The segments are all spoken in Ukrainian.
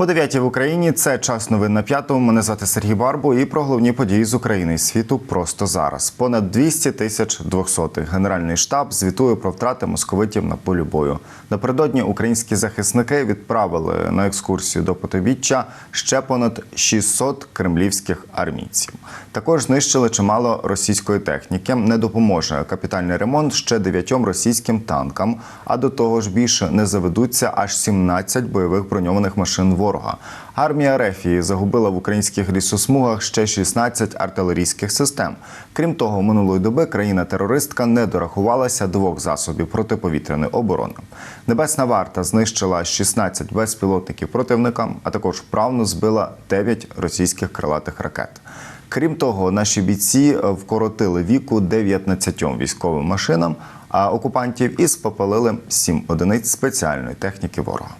По 9 в Україні це час новин на п'ятому. Мене звати Сергій Барбо і про головні події з України і світу просто зараз. Понад 200 тисяч двохсотих. Генеральний штаб звітує про втрати московитів на полі бою. Напередодні українські захисники відправили на екскурсію до Потовіччя ще понад 600 кремлівських армійців. Також знищили чимало російської техніки. Не допоможе капітальний ремонт ще дев'ятьом російським танкам. А до того ж більше не заведуться аж 17 бойових броньованих машин ворога. Армія Рефії загубила в українських лісосмугах ще 16 артилерійських систем. Крім того, минулої доби країна-терористка не дорахувалася двох засобів протиповітряної оборони. Небесна варта знищила 16 безпілотників противника, а також вправно збила 9 російських крилатих ракет. Крім того, наші бійці вкоротили віку 19 військовим машинам, а окупантів і спопалили 7 одиниць спеціальної техніки ворога.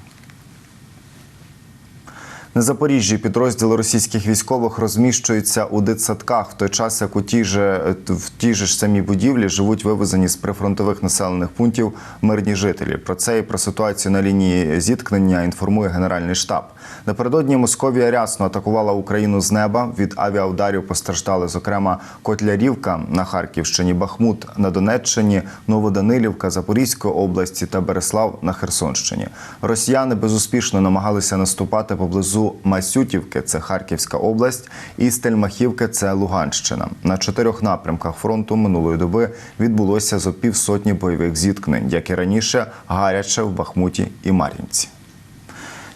На Запоріжжі підрозділи російських військових розміщуються у дитсадках в той час, як у тій же в же ж самій будівлі живуть вивезені з прифронтових населених пунктів мирні жителі. Про це і про ситуацію на лінії зіткнення інформує Генеральний штаб. Напередодні Московія рясно атакувала Україну з неба. Від авіаударів постраждали, зокрема, Котлярівка на Харківщині, Бахмут на Донеччині, Новоданилівка Запорізької області та Береслав на Херсонщині. Росіяни безуспішно намагалися наступати поблизу Масютівки, це Харківська область, і Стельмахівки, це Луганщина. На чотирьох напрямках фронту минулої доби відбулося зо півсотні бойових зіткнень, як і раніше, гаряче в Бахмуті і Мар'їнці.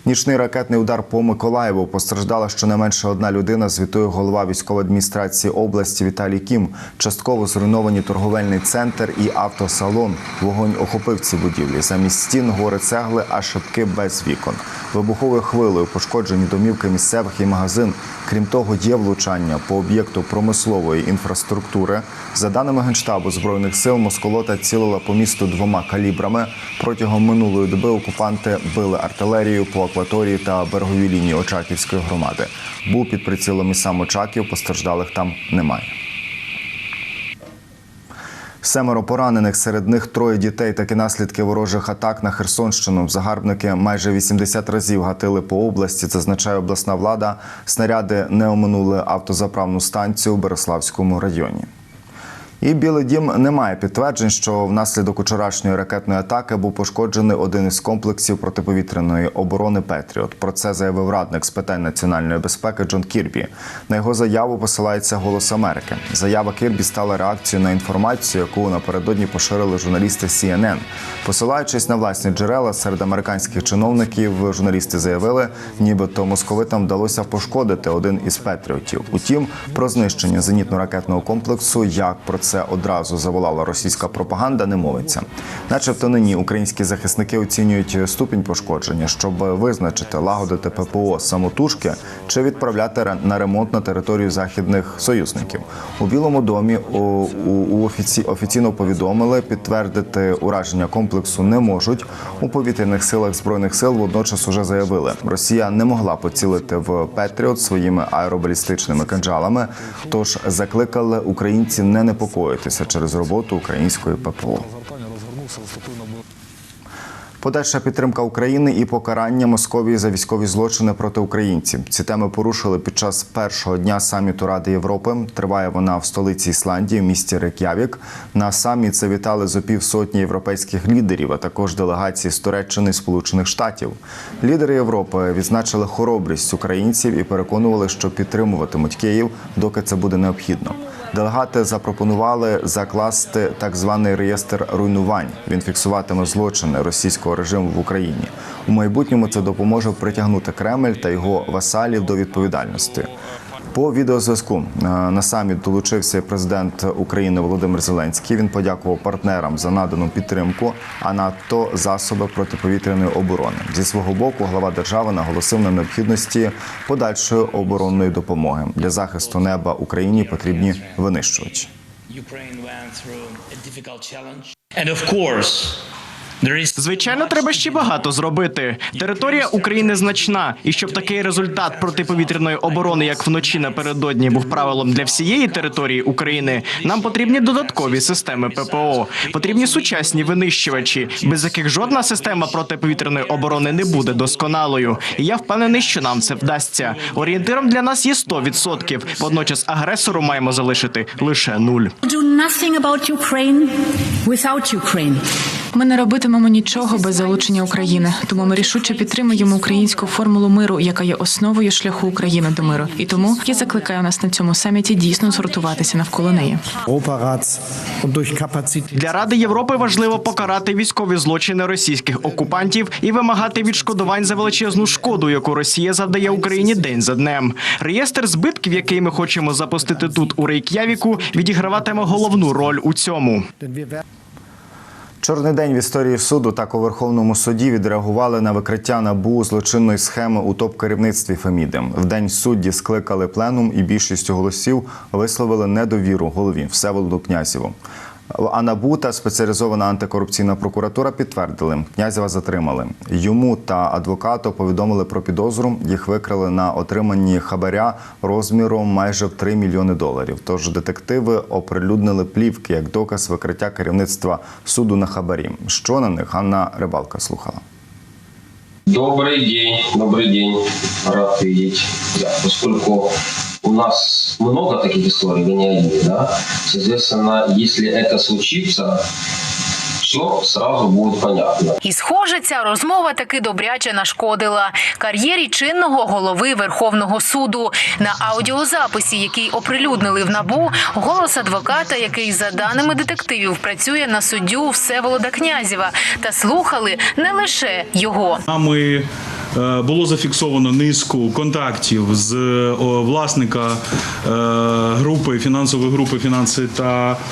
Нічний ракетний удар по Миколаєву постраждала щонайменше одна людина. Звітує голова військової адміністрації області Віталій Кім. Частково зруйновані торговельний центр і автосалон. Вогонь охопив ці будівлі. Замість стін гори цегли, а шибки без вікон. Вибуховою хвилею пошкоджені домівки місцевих і магазин. Крім того, є влучання по об'єкту промислової інфраструктури. За даними генштабу збройних сил, Москолота цілила по місту двома калібрами. Протягом минулої доби окупанти били артилерію по акваторії та береговій лінії Очаківської громади. Був під прицілом і сам Очаків, постраждалих там немає. Семеро поранених, серед них троє дітей. Такі наслідки ворожих атак на Херсонщину. Загарбники майже 80 разів гатили по області. Зазначає обласна влада. Снаряди не оминули автозаправну станцію у Береславському районі. І Білий Дім не має підтверджень, що внаслідок учорашньої ракетної атаки був пошкоджений один із комплексів протиповітряної оборони Петріот. Про це заявив радник з питань національної безпеки Джон Кірбі. На його заяву посилається Голос Америки. Заява Кірбі стала реакцією на інформацію, яку напередодні поширили журналісти CNN. Посилаючись на власні джерела серед американських чиновників, журналісти заявили, нібито московитам вдалося пошкодити один із Петріотів. Утім, про знищення зенітно-ракетного комплексу, як про це одразу заволала російська пропаганда, не мовиться. Начебто нині українські захисники оцінюють ступінь пошкодження, щоб визначити, лагодити ППО самотужки чи відправляти на ремонт на територію західних союзників. У Білому домі у, у, офіці, офіційно повідомили, підтвердити ураження комплексу не можуть. У повітряних силах збройних сил водночас уже заявили, Росія не могла поцілити в Петріот своїми аеробалістичними кинджалами. Тож закликали українців не непокоїтися через роботу української ППО. Подальша підтримка України і покарання Московії за військові злочини проти українців. Ці теми порушили під час першого дня саміту Ради Європи. Триває вона в столиці Ісландії, в місті Рек'явік. На саміт завітали зо півсотні європейських лідерів, а також делегації з Туреччини і Сполучених Штатів. Лідери Європи відзначили хоробрість українців і переконували, що підтримуватимуть Київ, доки це буде необхідно. Делегати запропонували закласти так званий реєстр руйнувань. Він фіксуватиме злочини російського режиму в Україні. У майбутньому це допоможе притягнути Кремль та його васалів до відповідальності. По відеозв'язку е, на саміт долучився президент України Володимир Зеленський. Він подякував партнерам за надану підтримку, а надто засоби протиповітряної оборони. Зі свого боку глава держави наголосив на необхідності подальшої оборонної допомоги для захисту неба Україні потрібні винищувачі. Звичайно, треба ще багато зробити. Територія України значна, і щоб такий результат протиповітряної оборони, як вночі напередодні, був правилом для всієї території України. Нам потрібні додаткові системи ППО, потрібні сучасні винищувачі, без яких жодна система протиповітряної оборони не буде досконалою. І я впевнений, що нам це вдасться. Орієнтиром для нас є 100%. Водночас агресору маємо залишити лише нуль. do nothing about Ukraine without Ukraine. Ми не робитимемо нічого без залучення України, тому ми рішуче підтримуємо українську формулу миру, яка є основою шляху України до миру. І тому я закликаю нас на цьому саміті дійсно згуртуватися навколо неї. Для Ради Європи важливо покарати військові злочини російських окупантів і вимагати відшкодувань за величезну шкоду, яку Росія завдає Україні день за днем. Реєстр збитків, який ми хочемо запустити тут у Рейк'явіку, відіграватиме головну роль у цьому. Чорний день в історії суду так у Верховному суді відреагували на викриття набу злочинної схеми у топ-керівництві Феміди. В день судді скликали пленум і більшістю голосів висловили недовіру голові Всеволоду Князєву. А НАБУ та спеціалізована антикорупційна прокуратура підтвердили, князєва затримали. Йому та адвокату повідомили про підозру. Їх викрили на отриманні хабаря розміром майже в 3 мільйони доларів. Тож детективи оприлюднили плівки як доказ викриття керівництва суду на хабарі. Що на них Анна Рибалка слухала. Добрый день, добрый день, рад видеть. Да, у нас много таких историй, вы не один, да, соответственно, если это случится, все сразу будет понятно. І схоже, ця розмова таки добряче нашкодила кар'єрі чинного голови Верховного суду. На аудіозаписі, який оприлюднили в набу, голос адвоката, який за даними детективів працює на суддю Всеволода Князєва, та слухали не лише його. Нами е, було зафіксовано низку контактів з власника е, групи фінансової групи фінанси та.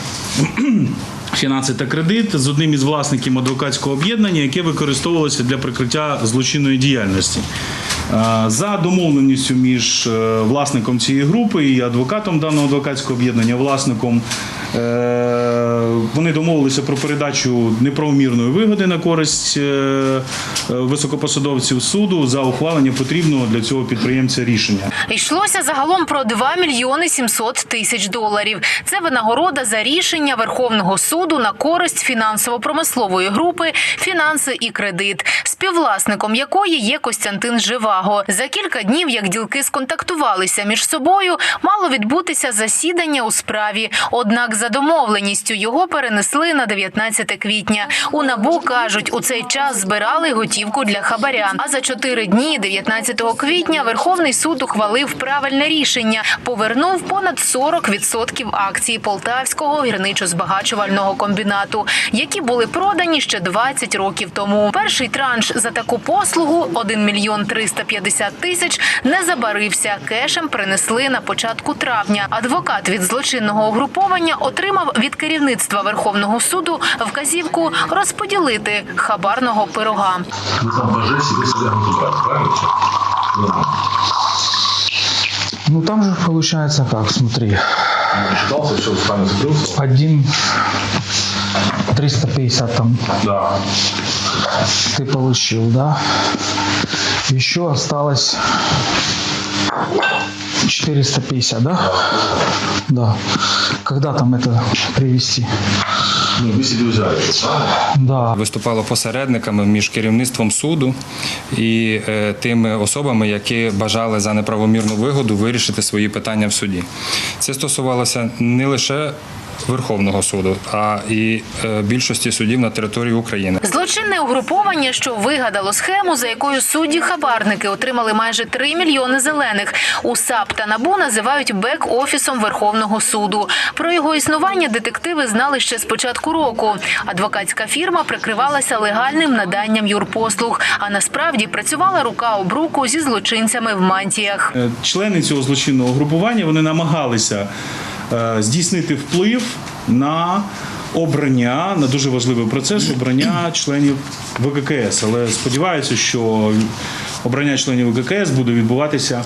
Фінанси та кредит з одним із власників адвокатського об'єднання, яке використовувалося для прикриття злочинної діяльності. Е, За домовленістю між е, власником цієї групи і адвокатом даного адвокатського об'єднання, власником е, вони домовилися про передачу неправомірної вигоди на користь е, е, високопосадовців суду за ухвалення потрібного для цього підприємця рішення. Йшлося загалом про 2 мільйони 700 тисяч доларів. Це винагорода за рішення Верховного суду на користь фінансово-промислової групи «Фінанси і кредит», співвласником якої є Костянтин Живаго. За кілька днів, як ділки сконтактувалися між собою, мало відбутися засідання у справі. Однак за домовленістю його перенесли на 19 квітня. У набу кажуть, у цей час збирали готівку для хабаря. А за чотири дні, 19 квітня, Верховний суд ухвалив правильне рішення. Повернув понад 40% акцій Полтавського гірничо-збагачувального комбінату, які були продані ще 20 років тому. Перший транш за таку послугу 1 мільйон 350 тисяч не забарився. Кешем принесли на початку травня. Адвокат від злочинного угруповання отримав від керівництва Верховного суду вказівку розподілити хабарного пирога. Вы там боже себе себя разобрать, правильно? Ну там же получается как, смотри, Не считался, все, с вами закрылся? один 350 там Да. ты получил, да? Еще осталось 450, да? Да. Когда там это привести? Ну? Да. виступало посередниками між керівництвом суду і е, тими особами, які бажали за неправомірну вигоду вирішити свої питання в суді. Це стосувалося не лише Верховного суду, а і е, більшості судів на території України. Злочинне угруповання, що вигадало схему, за якою судді хабарники отримали майже 3 мільйони зелених. У САП та НАБУ називають бек-офісом Верховного суду. Про його існування детективи знали ще з початку року. Адвокатська фірма прикривалася легальним наданням юрпослуг, а насправді працювала рука об руку зі злочинцями в мантіях. Е, Члени цього злочинного групування вони намагалися здійснити вплив на обрання на дуже важливий процес обрання членів ВККС. Але сподіваюся, що обрання членів ВККС буде відбуватися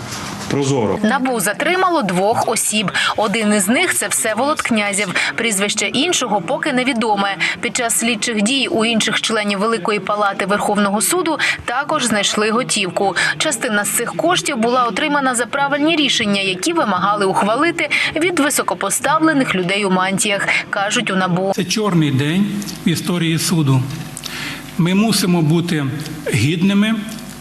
прозоро. Набу затримало двох осіб. Один із них це Всеволод Князів. Прізвище іншого поки невідоме. Під час слідчих дій у інших членів Великої палати Верховного суду також знайшли готівку. Частина з цих коштів була отримана за правильні рішення, які вимагали ухвалити від високопоставлених людей у мантіях, кажуть у набу. Це чорний день в історії суду. Ми мусимо бути гідними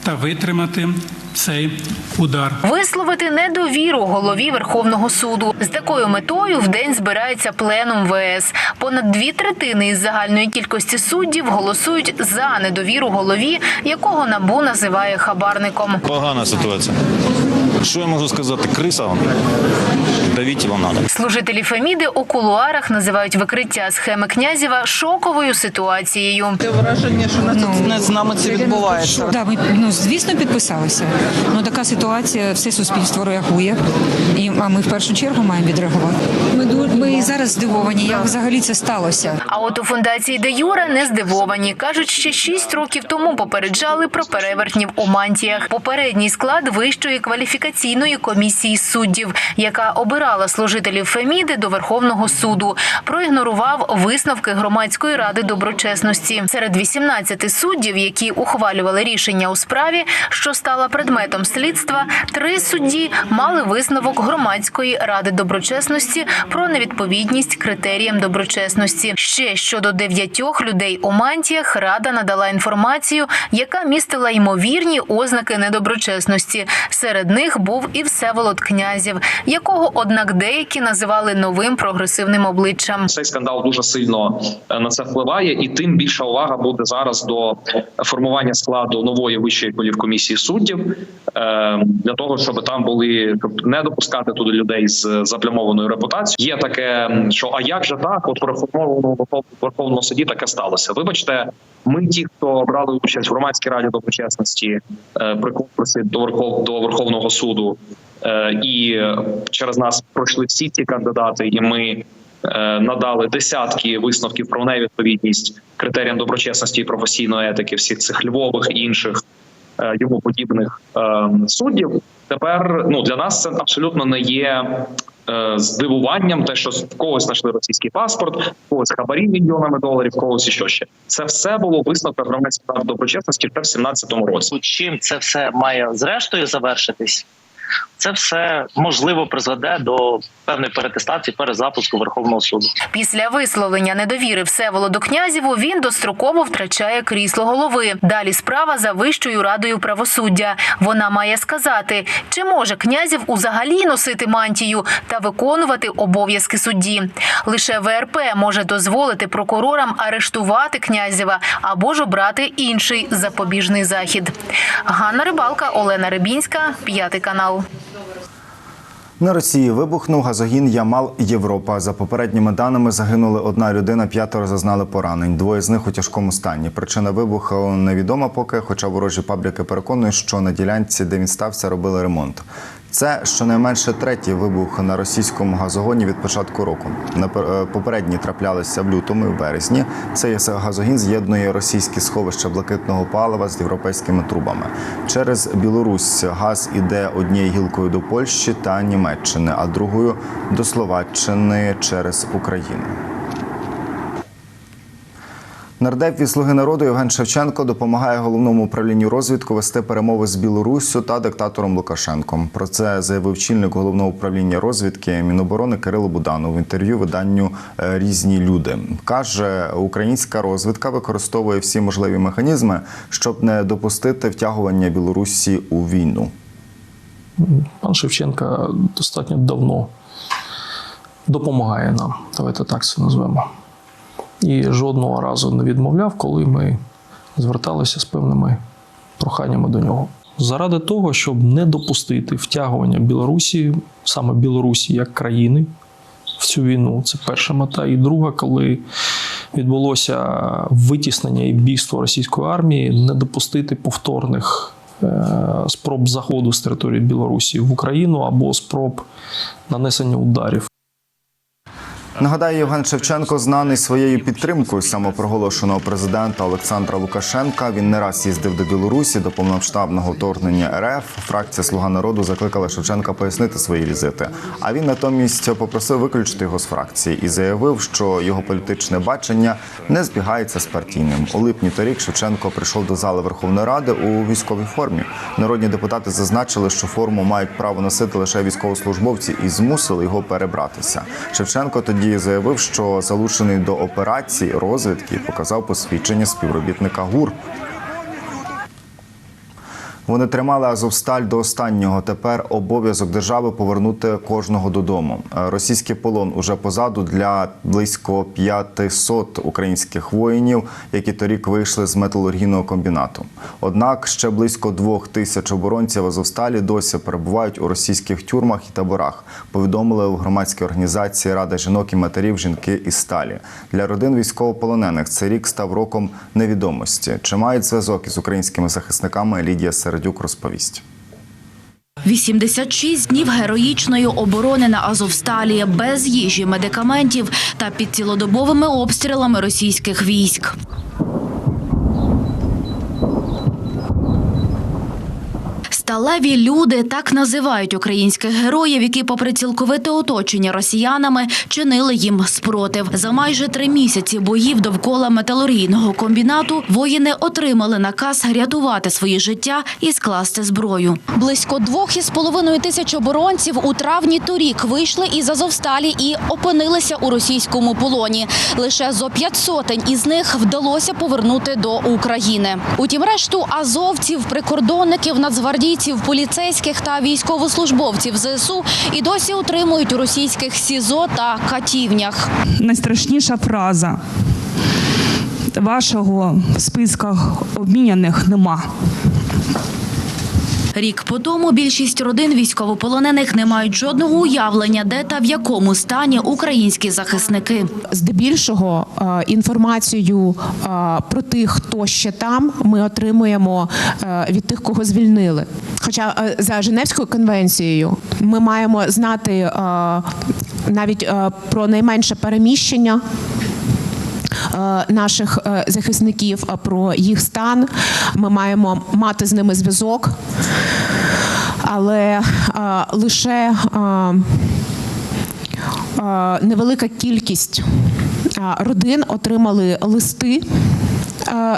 та витримати цей удар. Висловити недовіру голові Верховного суду з такою метою в день збирається пленум ВС. Понад дві третини із загальної кількості суддів голосують за недовіру голові, якого набу називає хабарником. Погана ситуація. Що я можу сказати? Криса Давіть його треба. Служителі Феміди у кулуарах називають викриття схеми князєва шоковою ситуацією. враження, що нас тут не з нами це відбувається. Да, ми ну звісно підписалися. Ну така ситуація, все суспільство реагує, і а ми в першу чергу маємо відреагувати. Ми ду- ми і зараз здивовані, як взагалі це сталося. А от у фундації Де Юра не здивовані. кажуть, ще шість років тому попереджали про перевертнів у мантіях. Попередній склад вищої кваліфікаційної комісії суддів, яка обирала служителів Феміди до Верховного суду, проігнорував висновки громадської ради доброчесності. Серед 18 суддів, які ухвалювали рішення у справі, що стала предметом слідства, три судді мали висновок громадської ради доброчесності про невідповідність критеріям доброчесності. Ще щодо дев'ятьох людей у мантіях рада надала інформацію, яка містила ймовірні ознаки недоброчесності. Серед них був і Всеволод Князів, якого, однак, деякі називали новим прогресивним обличчям. Цей скандал дуже сильно е, на це впливає, і тим більша увага буде зараз до формування складу нової вищої кваліфкомісії суддів е, для того, щоб там були щоб не допускати туди людей з заплямованою репутацією. Є таке, що а як же так? От в Верховному суді таке сталося. Вибачте, ми ті, хто брали участь в громадській раді доброчесності е, при конкурсі до Верхов до Верховного суду. Е, І через нас пройшли всі ці кандидати, і ми е, надали десятки висновків про невідповідність критеріям доброчесності і професійної етики всіх цих львових і інших йому подібних е, суддів. Тепер ну для нас це абсолютно не є. Е, Здивуванням, те, що в когось знайшли російський паспорт, в когось хабарі мільйонами доларів, в когось що ще це все було висновка громадських прав доброчесності ще в 17-му році. Чим це все має зрештою завершитись? Це все можливо призведе до певної перетестації, перезапуску Верховного суду. Після висловлення недовіри Всеволоду Князєву він достроково втрачає крісло голови. Далі справа за Вищою радою правосуддя. Вона має сказати, чи може князів узагалі носити мантію та виконувати обов'язки судді. Лише ВРП може дозволити прокурорам арештувати князєва або ж обрати інший запобіжний захід. Ганна Рибалка, Олена Рибінська, п'ятий канал. На Росії вибухнув газогін Ямал Європа. За попередніми даними загинули одна людина, п'ятеро зазнали поранень. Двоє з них у тяжкому стані. Причина вибуху невідома поки, хоча ворожі пабліки переконують, що на ділянці, де він стався, робили ремонт. Це щонайменше третій вибух на російському газогоні від початку року. Е, попередні траплялися в лютому і в березні. Цей газогін з'єднує російські сховища блакитного палива з європейськими трубами. Через Білорусь газ іде однією гілкою до Польщі та Німеччини, а другою до Словаччини через Україну. Нардеп від «Слуги народу Євген Шевченко допомагає головному управлінню розвідку вести перемови з Білоруссю та диктатором Лукашенком. Про це заявив чільник головного управління розвідки Міноборони Кирило Буданов в інтерв'ю виданню е, Різні люди каже, українська розвідка використовує всі можливі механізми, щоб не допустити втягування Білорусі у війну. Пан Шевченка достатньо давно допомагає нам. Давайте так це назвемо. І жодного разу не відмовляв, коли ми зверталися з певними проханнями до нього. Заради того, щоб не допустити втягування Білорусі, саме Білорусі як країни в цю війну. Це перша мета. І друга, коли відбулося витіснення і бійство російської армії, не допустити повторних е, спроб заходу з території Білорусі в Україну або спроб нанесення ударів Нагадаю, Євген Шевченко знаний своєю підтримкою самопроголошеного президента Олександра Лукашенка. Він не раз їздив до Білорусі до повномасштабного вторгнення РФ. Фракція Слуга народу закликала Шевченка пояснити свої візити. А він натомість попросив виключити його з фракції і заявив, що його політичне бачення не збігається з партійним. У липні торік Шевченко прийшов до зали Верховної Ради у військовій формі. Народні депутати зазначили, що форму мають право носити лише військовослужбовці і змусили його перебратися. Шевченко тоді заявив, що залучений до операції розвідки показав посвідчення співробітника ГУР. Вони тримали Азовсталь до останнього. Тепер обов'язок держави повернути кожного додому. Е, Російський полон уже позаду для близько 500 українських воїнів, які торік вийшли з металургійного комбінату. Однак ще близько двох тисяч оборонців Азовсталі досі перебувають у російських тюрмах і таборах. Повідомили у громадській організації Рада жінок і матерів жінки із сталі. Для родин військовополонених цей рік став роком невідомості. Чи мають зв'язок із українськими захисниками Лідія Середюк розповість. 86 днів героїчної оборони на Азовсталі без їжі, медикаментів та під цілодобовими обстрілами російських військ. Сталеві люди так називають українських героїв, які, попри цілковите оточення росіянами, чинили їм спротив. За майже три місяці боїв довкола металургійного комбінату воїни отримали наказ рятувати свої життя і скласти зброю. Близько двох із половиною тисяч оборонців у травні торік вийшли із Азовсталі і опинилися у російському полоні. Лише зо п'ять сотень із них вдалося повернути до України. Утім, решту азовців, прикордонників, нацгвардійців, поліцейських та військовослужбовців ЗСУ і досі утримують у російських СІЗО та катівнях. найстрашніша фраза. Вашого в списках обміняних нема. Рік по тому більшість родин військовополонених не мають жодного уявлення, де та в якому стані українські захисники. Здебільшого е, інформацію е, про тих, хто ще там, ми отримуємо е, від тих, кого звільнили. Хоча за Женевською конвенцією ми маємо знати навіть про найменше переміщення. Е, Наших е, захисників про їх стан ми маємо мати з ними зв'язок, але е, лише невелика кількість родин отримали листи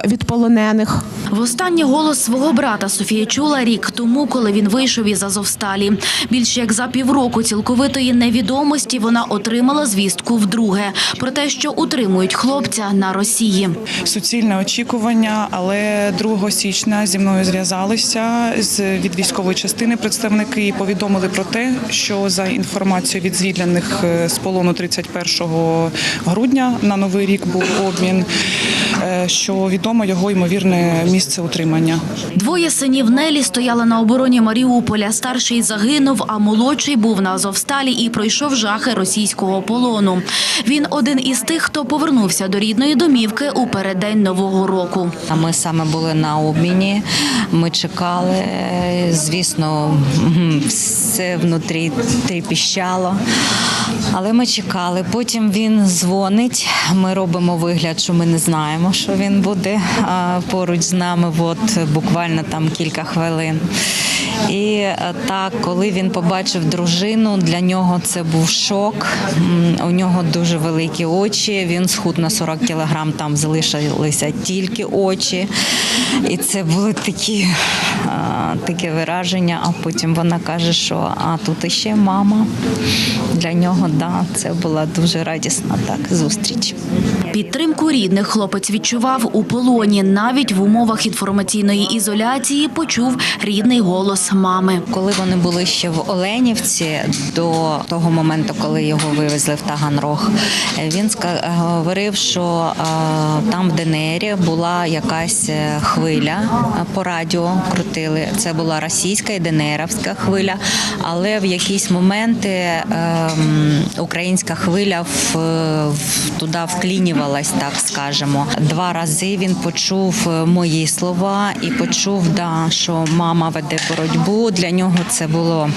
від полонених. Востаннє голос свого брата Софія чула рік тому, коли він вийшов із Азовсталі. Більше як за півроку цілковитої невідомості вона отримала звістку вдруге про те, що утримують хлопця на Росії. суцільне очікування, але 2 січня зі мною зв'язалися з від військової частини представники і повідомили про те, що за інформацією від звільнених е, з полону 31 грудня на новий рік був обмін, е, що відомо його ймовірне місце утримання. Двоє синів Нелі стояли на обороні Маріуполя. Старший загинув, а молодший був на Азовсталі і пройшов жахи російського полону. Він один із тих, хто повернувся до рідної домівки у переддень нового року. А Ми саме були на обміні. Ми чекали. Звісно, все внутрі тріпіщало. Але ми чекали. Потім він дзвонить. Ми робимо вигляд, що ми не знаємо, що він буде поруч з нами. От буквально там кілька хвилин. І е, так, коли він побачив дружину, для нього це був шок. У нього дуже великі очі. Він схуд на 40 кілограм, там залишилися тільки очі. І це були такі, таке вираження. А потім вона каже, що а тут іще мама. Для нього да, це була дуже радісна так зустріч. Підтримку рідних хлопець відчував у полоні. Навіть в умовах інформаційної ізоляції почув рідний голос мами. Коли вони були ще в Оленівці до того моменту, коли його вивезли в Таганрог, він говорив, що там в ДНРі була якась е, хвиля по радіо крутили. Це була російська і ДНРівська хвиля, але в якісь моменти е, українська хвиля в, в- туди вклінювала вирвалась, так скажемо. Два рази він почув е, мої слова і почув, да, що мама веде боротьбу. Для нього це було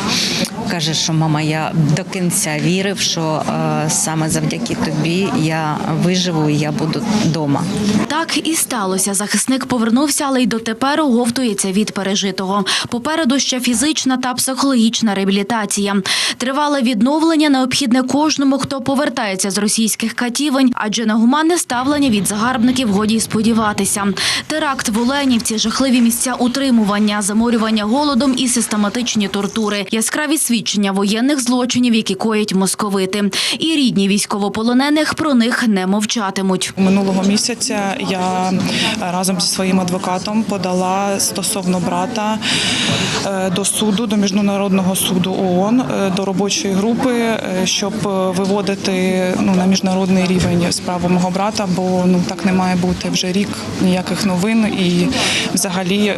каже, що мама, я до кінця вірив, що е, саме завдяки тобі я виживу і я буду вдома. Так і сталося. Захисник повернувся, але й дотепер оговтується від пережитого. Попереду ще фізична та психологічна реабілітація. Тривале відновлення необхідне кожному, хто повертається з російських катівень, адже на гуманне ставлення від загарбників годі й сподіватися. Теракт в Оленівці, жахливі місця утримування, заморювання голодом і систематичні тортури, яскраві свідчення воєнних злочинів, які коять московити. І рідні військовополонених про них не мовчатимуть. Минулого місяця я разом зі своїм адвокатом подала стосовно брата е, до суду, до міжнародного суду ООН, е, до робочої групи, е, щоб виводити ну на міжнародний рівень справу мого брата, бо ну так не має бути вже рік ніяких новин. І взагалі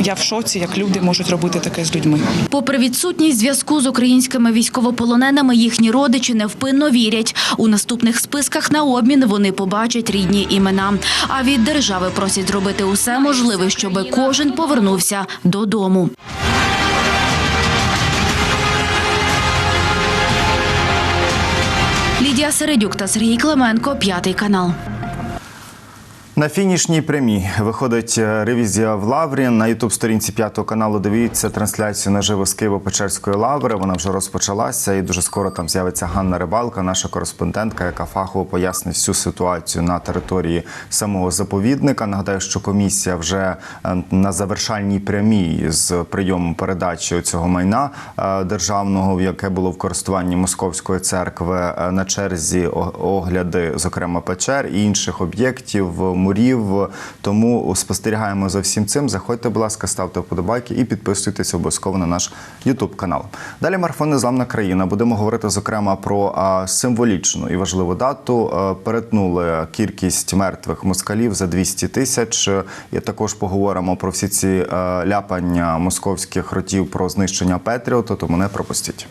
я в шоці, як люди можуть робити таке з людьми. Попри відсутність зв'язку з українськими військовополоненими, їхні родичі невпинно вірять. У наступних списках на обмін вони побачать рідні імена. А від держави просять зробити усе можливе, щоб кожен повернувся додому. Лідія Середюк та Сергій Клименко, п'ятий канал. На фінішній прямій виходить е, ревізія в Лаврі. На ютуб-сторінці п'ятого каналу дивіться трансляцію наживо з Києво-Печерської лаври. Вона вже розпочалася, і дуже скоро там з'явиться Ганна Рибалка, наша кореспондентка, яка фахово пояснить всю ситуацію на території самого заповідника. Нагадаю, що комісія вже е, на завершальній прямій з прийомом передачі цього майна е, державного, яке було в користуванні московської церкви на черзі огляди, зокрема печер і інших об'єктів мурів. Тому спостерігаємо за всім цим. Заходьте, будь ласка, ставте вподобайки і підписуйтесь обов'язково на наш Ютуб канал. Далі марафон Незламна країна. Будемо говорити зокрема про символічну і важливу дату. Перетнули кількість мертвих москалів за 200 тисяч. І також поговоримо про всі ці ляпання московських ротів про знищення Петріоту. Тому не пропустіть.